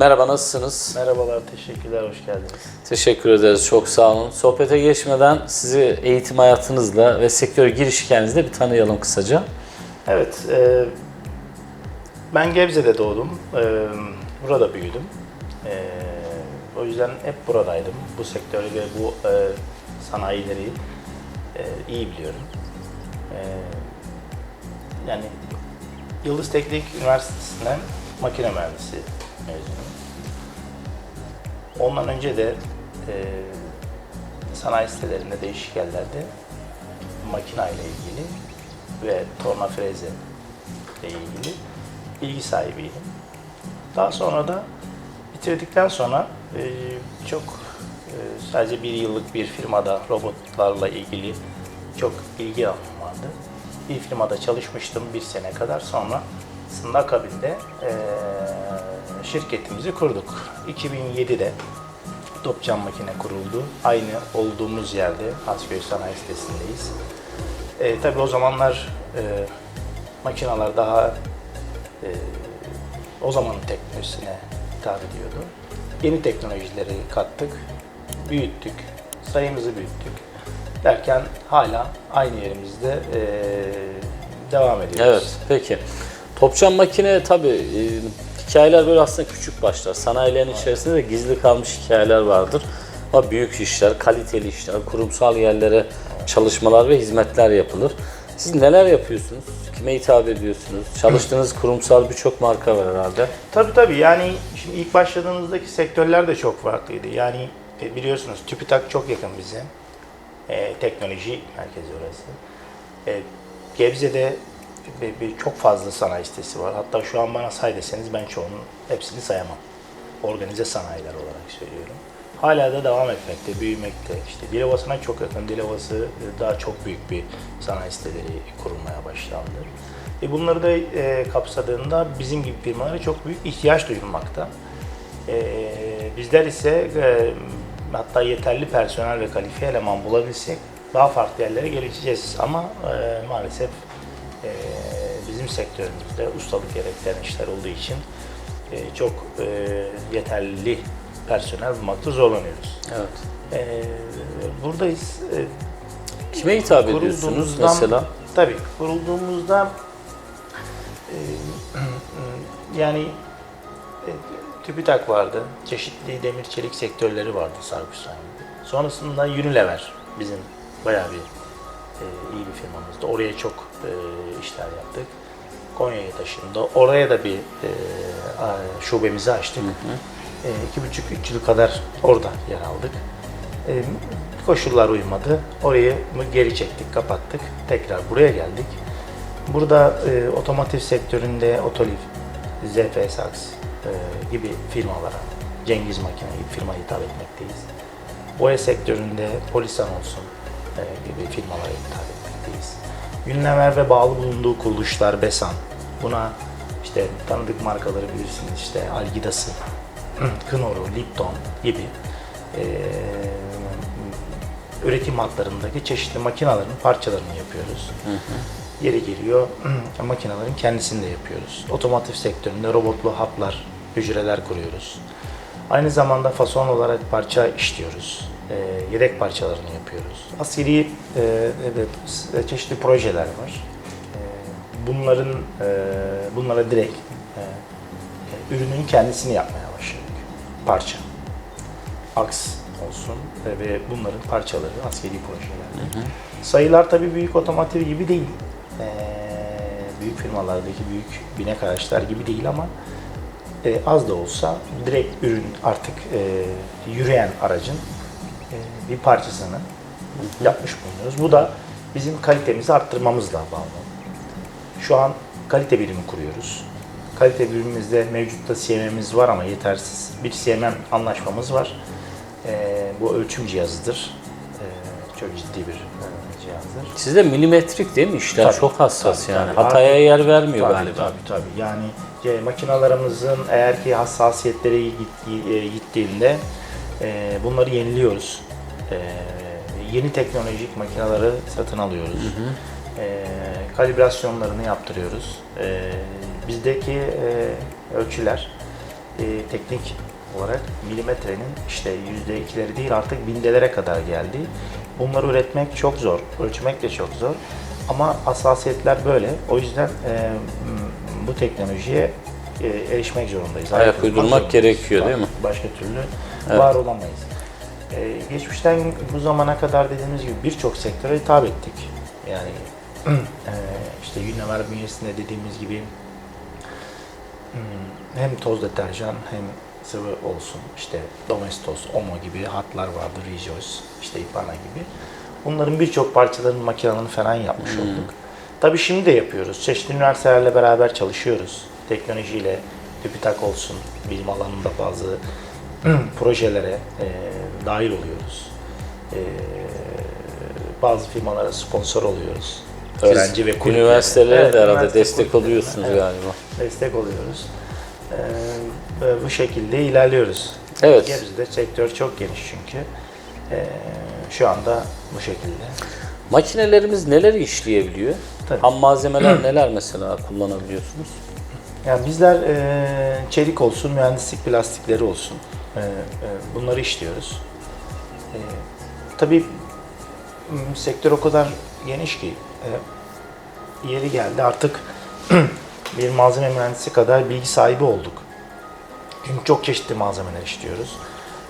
Merhaba, nasılsınız? Merhabalar, teşekkürler, hoş geldiniz. Teşekkür ederiz, çok sağ olun. Sohbete geçmeden sizi eğitim hayatınızla ve sektöre giriş hikayenizle bir tanıyalım kısaca. Evet, e, ben Gebze'de doğdum, e, burada büyüdüm. E, o yüzden hep buradaydım. Bu sektörü ve bu e, sanayileri e, iyi biliyorum. E, yani Yıldız Teknik Üniversitesi'nden makine mühendisi mezunuyum. Ondan önce de e, sanayi sitelerinde değişik yerlerde makina ile ilgili ve torna freze ile ilgili bilgi sahibiydim. Daha sonra da bitirdikten sonra e, çok e, sadece bir yıllık bir firmada robotlarla ilgili çok ilgi alanım vardı. Bir firmada çalışmıştım bir sene kadar sonra aslında akabinde e, şirketimizi kurduk. 2007'de Topçam Makine kuruldu. Aynı olduğumuz yerde Hasköy Sanayi Sitesi'ndeyiz. E, tabii o zamanlar e, makineler daha e, o zamanın teknolojisine hitap ediyordu. Yeni teknolojileri kattık, büyüttük, sayımızı büyüttük. Derken hala aynı yerimizde e, devam ediyoruz. Evet, peki. Topçam makine tabii e, hikayeler böyle aslında küçük başlar. Sanayilerin içerisinde de gizli kalmış hikayeler vardır. Ama büyük işler, kaliteli işler, kurumsal yerlere çalışmalar ve hizmetler yapılır. Siz neler yapıyorsunuz? Kime hitap ediyorsunuz? Çalıştığınız kurumsal birçok marka var herhalde. Tabii tabii yani şimdi ilk başladığımızdaki sektörler de çok farklıydı. Yani e, biliyorsunuz TÜBİTAK çok yakın bize. E, teknoloji merkezi orası. E, Gebze'de çok fazla sanayi sitesi var. Hatta şu an bana say deseniz ben çoğunun hepsini sayamam. Organize sanayiler olarak söylüyorum. Hala da devam etmekte, büyümekte. İşte Dilovası'na çok yakın. Dilovası e, daha çok büyük bir sanayi siteleri kurulmaya başlandı. E bunları da e, kapsadığında bizim gibi firmalara çok büyük ihtiyaç duyulmakta. E, bizler ise e, hatta yeterli personel ve kalifiye eleman bulabilsek daha farklı yerlere geleceğiz. Ama e, maalesef e, bizim sektörümüzde ustalık gerektiren işler olduğu için e, çok e, yeterli personel bulmakta zorlanıyoruz. Evet. E, buradayız. E, Kime hitap ediyorsunuz mesela? Tabii kurulduğumuzda e, yani e, TÜBİTAK vardı. Çeşitli demir çelik sektörleri vardı Sargısan'da. Sonrasında Unilever bizim bayağı bir iyi bir firmamızdı. Oraya çok e, işler yaptık. Konya'ya taşındı. Oraya da bir e, şubemizi açtık. E, iki buçuk, üç yıl kadar orada yer aldık. Koşullar uymadı. Orayı geri çektik, kapattık. Tekrar buraya geldik. Burada e, otomotiv sektöründe Otoliv, ZF Saks e, gibi firmalara, Cengiz Makine gibi firmaya hitap etmekteyiz. Boya sektöründe Polisan olsun gibi firmalara hitap etmekteyiz. Unilever ve bağlı bulunduğu kuruluşlar Besan. Buna işte tanıdık markaları bilirsiniz işte Algidas'ı, Knorr, Lipton gibi e, üretim hatlarındaki çeşitli makinaların parçalarını yapıyoruz. Yeri geliyor makinelerin kendisini de yapıyoruz. Otomotiv sektöründe robotlu haplar, hücreler kuruyoruz. Aynı zamanda fason olarak parça işliyoruz. E, yedek parçalarını yapıyoruz. Askeri e, evet, s- çeşitli projeler var. E, bunların e, bunlara direkt e, e, ürünün kendisini yapmaya başladık. Parça. Aks olsun e, ve bunların parçaları askeri projeler. Sayılar tabii büyük otomotiv gibi değil. E, büyük firmalardaki büyük binek araçlar gibi değil ama e, az da olsa direkt ürün artık e, yürüyen aracın e, bir parçasını yapmış bulunuyoruz. Bu da bizim kalitemizi arttırmamızla bağlı. Şu an kalite birimi kuruyoruz. Kalite birimimizde mevcutta CMM'imiz var ama yetersiz. Bir CMM anlaşmamız var. E, bu ölçüm cihazıdır. E, çok ciddi bir e, cihazdır. Sizde milimetrik değil mi işler? Tabii, Çok hassas tabii, yani. tabii. Hataya yer vermiyor Tabii, galiba. Tabii tabii. Yani e, makinalarımızın eğer ki hassasiyetleri git- e, gittiğinde e, bunları yeniliyoruz. E, yeni teknolojik makineleri satın alıyoruz. E, kalibrasyonlarını yaptırıyoruz. E, bizdeki e, ölçüler e, teknik olarak milimetrenin işte yüzde ikileri değil artık bindelere kadar geldi. Bunları üretmek çok zor, ölçmek de çok zor. Ama hassasiyetler böyle. O yüzden e, bu teknolojiye e, erişmek zorundayız. Ayak uydurmak gerekiyor, değil mi? Başka türlü var olamayız. E, geçmişten bu zamana kadar dediğimiz gibi birçok sektöre hitap ettik. Yani e, işte Unilever bünyesinde dediğimiz gibi hmm, hem toz deterjan hem sıvı olsun işte Domestos, Omo gibi hatlar vardı, Rejoice, işte Ipana gibi. Bunların birçok parçalarının makinelerini falan yapmış olduk. Tabii şimdi de yapıyoruz. Çeşitli üniversitelerle beraber çalışıyoruz. Teknolojiyle, TÜBİTAK olsun, bilim alanında bazı projelere e, dahil oluyoruz. E, bazı firmalara sponsor oluyoruz. Öğrenci ve kulüplere. Üniversitelere Evet, de üniversite destek oluyorsunuz Evet, galiba. Destek oluyoruz. E, bu şekilde ilerliyoruz. Evet. Gebze'de sektör çok geniş çünkü. E, şu anda bu şekilde. Makinelerimiz neler işleyebiliyor? Tabii. Ham malzemeler neler mesela kullanabiliyorsunuz? Yani bizler e, çelik olsun, mühendislik plastikleri olsun. E, e, bunları işliyoruz. E, tabii sektör o kadar geniş ki e, yeri geldi artık bir malzeme mühendisi kadar bilgi sahibi olduk. Çünkü çok çeşitli malzemeler işliyoruz.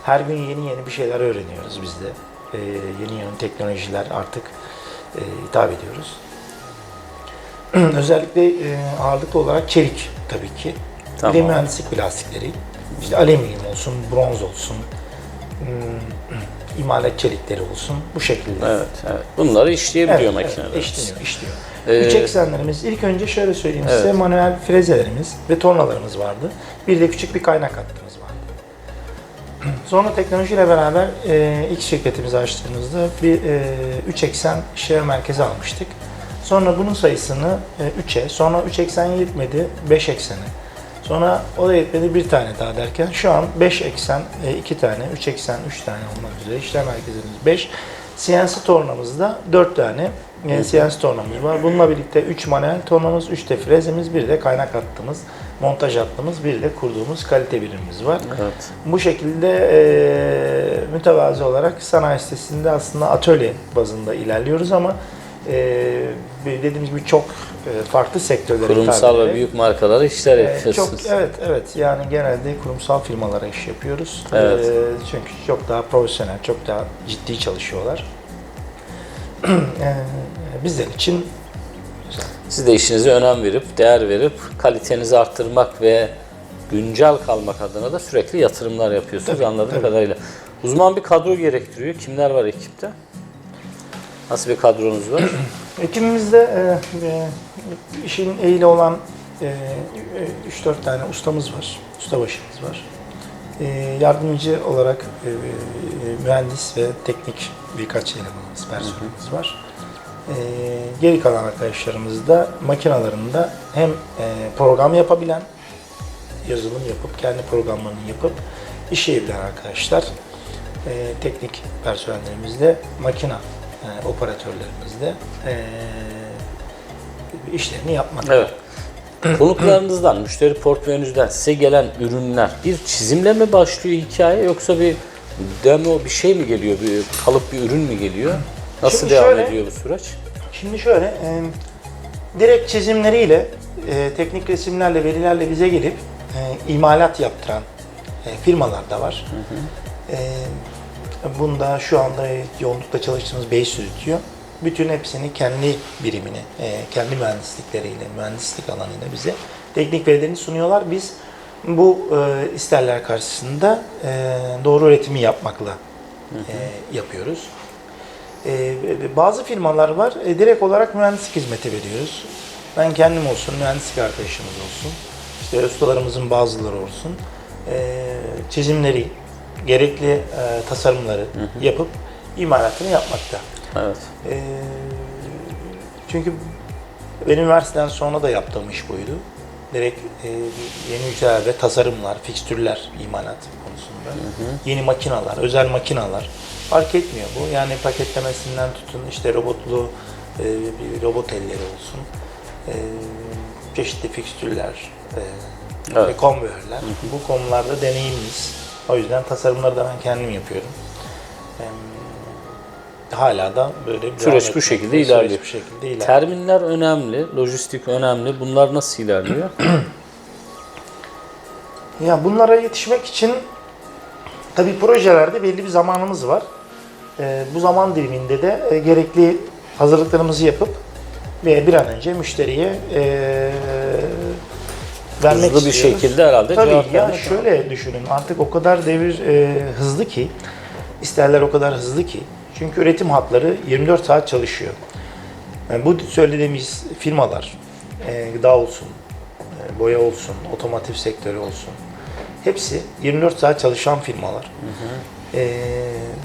Her gün yeni yeni bir şeyler öğreniyoruz biz de. E, yeni yeni teknolojiler artık e, hitap ediyoruz. Özellikle e, ağırlıklı olarak çelik tabii ki. Bir de Tamam. mühendislik plastikleri. İşte alüminyum olsun, bronz olsun, hmm, imalat çelikleri olsun. Bu şekilde. Evet, evet. Bunları işleyebiliyor Evet, makineler. evet, işliyor, işliyor. Ee, Üç eksenlerimiz, ilk önce şöyle söyleyeyim size, Evet. manuel frezelerimiz ve tornalarımız vardı. Bir de küçük bir kaynak hattımız vardı. Sonra teknolojiyle beraber e, ilk şirketimizi açtığımızda bir e, 3 eksen işlem merkezi almıştık. Sonra bunun sayısını 3'e, sonra 3 eksen yetmedi 5 eksene. Sonra o da yetmedi bir tane daha derken şu an 5 eksen, 2 tane, 3 eksen, 3 tane olmak üzere işlem merkezimiz 5. CNC tornamızda 4 tane e, CNC tornamız var. Bununla birlikte 3 manuel tornamız, 3 de frezemiz, bir de kaynak hattımız, montaj hattımız, bir de kurduğumuz kalite birimimiz var. Evet. Bu şekilde e, mütevazi olarak sanayi sitesinde aslında atölye bazında ilerliyoruz ama e, dediğimiz gibi çok e, farklı sektörlere Kurumsal ve büyük markalara işler e, yapıyorsunuz. çok evet evet yani genelde kurumsal firmalara iş yapıyoruz. Evet. E, çünkü çok daha profesyonel, çok daha ciddi çalışıyorlar. e, bizler için güzel. Siz de işinize önem verip, değer verip, kalitenizi arttırmak ve güncel kalmak adına da sürekli yatırımlar yapıyorsunuz Tabii, anladığım tabii. kadarıyla. Uzman bir kadro gerektiriyor. Kimler var ekipte? Nasıl bir kadronuz var? Ekibimizde e, e, işin ehli olan e, 3-4 tane ustamız var, ustabaşımız var. E, yardımcı olarak e, e, mühendis ve teknik birkaç elemanımız, personelimiz var. E, geri kalan arkadaşlarımız da makinalarında hem e, program yapabilen, yazılım yapıp, kendi programlarını yapıp işleyebilen arkadaşlar. E, teknik personellerimiz de makina e, operatörlerimiz de e, işlerini yapmakta. Evet. Konuklarınızdan, müşteri portföyünüzden size gelen ürünler bir çizimle mi başlıyor hikaye yoksa bir demo bir şey mi geliyor, bir kalıp bir ürün mü geliyor? Nasıl Şimdi devam şöyle- ediyor bu süreç? Şimdi şöyle, e, direkt çizimleriyle, e, teknik resimlerle, verilerle bize gelip e, imalat yaptıran e, firmalar da var. E, bunda şu anda yoğunlukla çalıştığımız Bey Stüdyo, bütün hepsini kendi birimini, e, kendi mühendislikleriyle, mühendislik alanıyla bize teknik verilerini sunuyorlar. Biz bu e, isterler karşısında e, doğru üretimi yapmakla yapıyoruz. Bazı firmalar var, direkt olarak mühendislik hizmeti veriyoruz. Ben kendim olsun, mühendislik arkadaşımız olsun, işte ustalarımızın bazıları olsun, çizimleri, gerekli e, tasarımları yapıp imalatını yapmakta. Evet. E, çünkü ben üniversiteden sonra da yaptığım iş buydu. Direkt e, yeni ülkeler ve tasarımlar, fikstürler imalat konusunda. Yeni makinalar, özel makinalar. Fark etmiyor bu. Yani paketlemesinden tutun işte robotlu e, bir robot elleri olsun. E, çeşitli fikstürler, e, Evet. ve konveyörler. Bu konularda deneyimliyiz. O yüzden tasarımları da ben kendim yapıyorum. Hala da böyle bir Süreç bu şekilde süreç ilerliyor. bu şekilde ilerliyor. Terminler önemli, lojistik önemli. Bunlar nasıl ilerliyor? Ya bunlara yetişmek için tabii projelerde belli bir zamanımız var. Ee, bu zaman diliminde de e, gerekli hazırlıklarımızı yapıp ve bir an önce müşteriye e, vermek Hızlı bir istiyoruz. şekilde herhalde Tabii cevap yani vermiş şöyle düşünün artık o kadar devir e, hızlı ki isterler o kadar hızlı ki çünkü üretim hatları 24 saat çalışıyor. Yani bu söylediğimiz firmalar e, gıda olsun, e, boya olsun, otomotiv sektörü olsun hepsi 24 saat çalışan firmalar. E,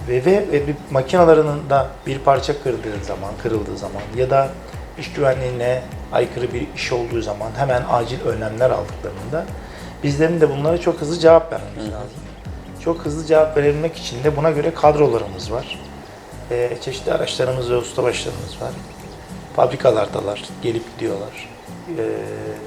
ve, ve, ve bir makinalarının da bir parça kırıldığı zaman, kırıldığı zaman ya da iş güvenliğine aykırı bir iş olduğu zaman hemen acil önlemler aldıklarında bizlerin de bunlara çok hızlı cevap vermemiz lazım. Çok hızlı cevap verebilmek için de buna göre kadrolarımız var. E, çeşitli araçlarımız ve ustabaşlarımız var. Fabrikalardalar, gelip gidiyorlar. E,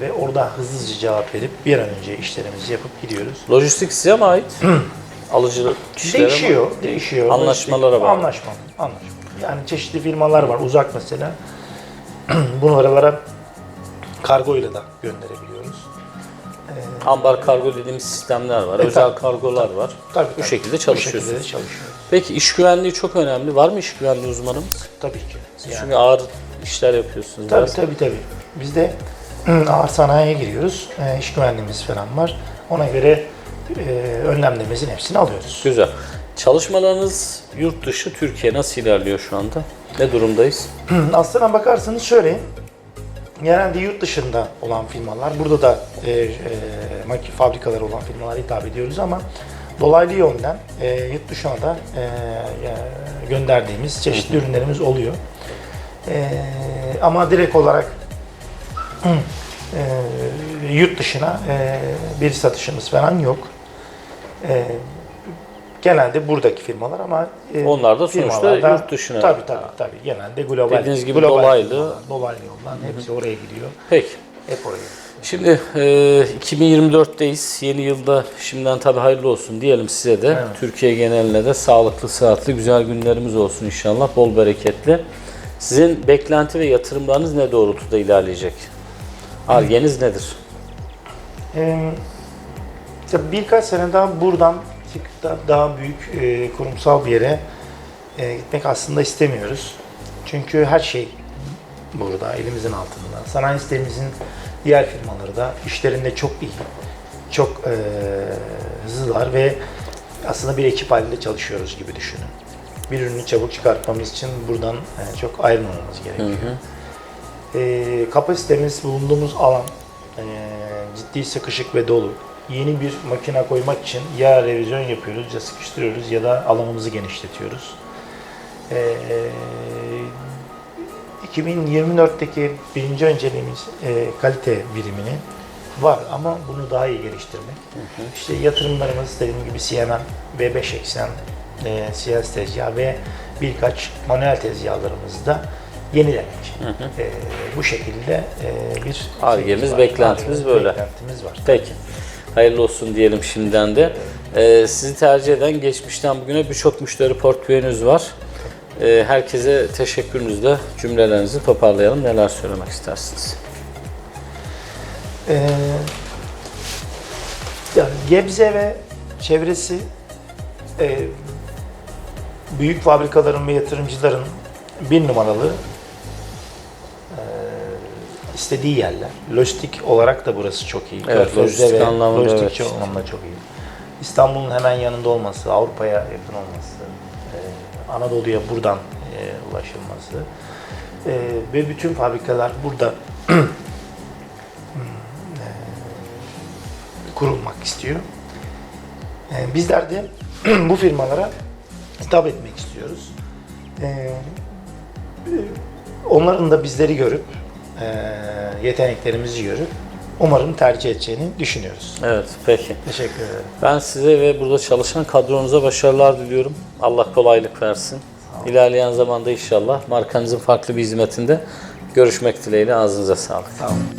ve orada hızlıca cevap verip bir an önce işlerimizi yapıp gidiyoruz. Lojistik size mi ait? Alıcılık kişilere mi? Değişiyor, değişiyor. Anlaşmalara bağlı. Anlaşma, anlaşma. Yani çeşitli firmalar var, uzak mesela. Bunu oralara kargoyla da gönderebiliyoruz. Ambar kargo dediğimiz sistemler var. Özel kargolar var. Tabii, Bu tabii. şekilde Bu çalışıyorsunuz. şekilde de çalışıyoruz. Peki iş güvenliği çok önemli. Var mı iş güvenliği uzmanımız? Tabii ki. Yani, Çünkü ağır işler yapıyorsunuz. tabii biraz. tabii tabii. Biz de ağır sanayiye giriyoruz. E, iş güvenliğimiz falan var. Ona göre e, önlemlerimizin hepsini alıyoruz. Güzel. Çalışmalarınız yurt dışı, Türkiye nasıl ilerliyor şu anda? Ne durumdayız? Aslına bakarsanız şöyle, genelde yurt dışında olan firmalar, burada da e, e, fabrikaları olan firmalara hitap ediyoruz ama dolaylı yönden e, yurt dışına da e, gönderdiğimiz çeşitli ürünlerimiz oluyor. E, ama direkt olarak e, yurt dışına e, bir satışımız falan yok. E, genelde buradaki firmalar ama e, Onlar da sonuçta yurt dışına- Tabii tabii tabii. Genelde global. Dediğiniz gibi global dolaylı. firmalar, dolaylı yoldan hepsi oraya gidiyor. Peki. Hep oraya. Şimdi e, 2024'teyiz. Yeni yılda şimdiden tabii hayırlı olsun diyelim size de. Evet. Türkiye geneline de sağlıklı, sıhhatli, güzel günlerimiz olsun inşallah. Bol bereketli. Sizin beklenti ve yatırımlarınız ne doğrultuda ilerleyecek? Argeniz nedir? Ee, birkaç sene daha buradan çıkıp da daha büyük e, kurumsal bir yere e, gitmek aslında istemiyoruz. Çünkü her şey burada, elimizin altında. Sanayi sitemizin diğer firmaları da işlerinde çok iyi, çok e, hızlılar ve aslında bir ekip halinde çalışıyoruz gibi düşünün. Bir ürünü çabuk çıkartmamız için buradan e, çok ayrılmamamız gerekiyor. E, kapasitemiz, bulunduğumuz alan e, ciddi sıkışık ve dolu. Yeni bir makine koymak için ya revizyon yapıyoruz, ya sıkıştırıyoruz ya da alanımızı genişletiyoruz. E, 2024'teki birinci önceliğimiz e, kalite birimini var ama bunu daha iyi geliştirmek. İşte yatırımlarımız dediğim gibi CMM, V5 eksen, e, CS tezgahı ve birkaç manuel tezgahlarımızı da yenilemek. E, bu şekilde e, bir Ar-Ge'miz, var. beklentimiz Ar-Ge'miz, böyle. Beklentimiz var. Peki. Hayırlı olsun diyelim şimdiden de. Ee, sizi tercih eden geçmişten bugüne birçok müşteri portföyünüz var. Ee, herkese teşekkürünüzle cümlelerinizi toparlayalım. Neler söylemek istersiniz? Ee, yani Gebze ve çevresi e, büyük fabrikaların ve yatırımcıların bir numaralı istediği yerler. Lojistik olarak da burası çok iyi. Evet, Körfez'de lojistik ve anlamında lojistik evet. anlamda çok iyi. İstanbul'un hemen yanında olması, Avrupa'ya yakın olması, e, Anadolu'ya buradan e, ulaşılması e, ve bütün fabrikalar burada kurulmak istiyor. Bizler de bu firmalara hitap etmek istiyoruz. Onların da bizleri görüp, yeteneklerimizi görüp umarım tercih edeceğini düşünüyoruz. Evet, peki. Teşekkür ederim. Ben size ve burada çalışan kadronuza başarılar diliyorum. Allah kolaylık versin. İlerleyen zamanda inşallah markanızın farklı bir hizmetinde görüşmek dileğiyle ağzınıza sağlık. Sağ olun.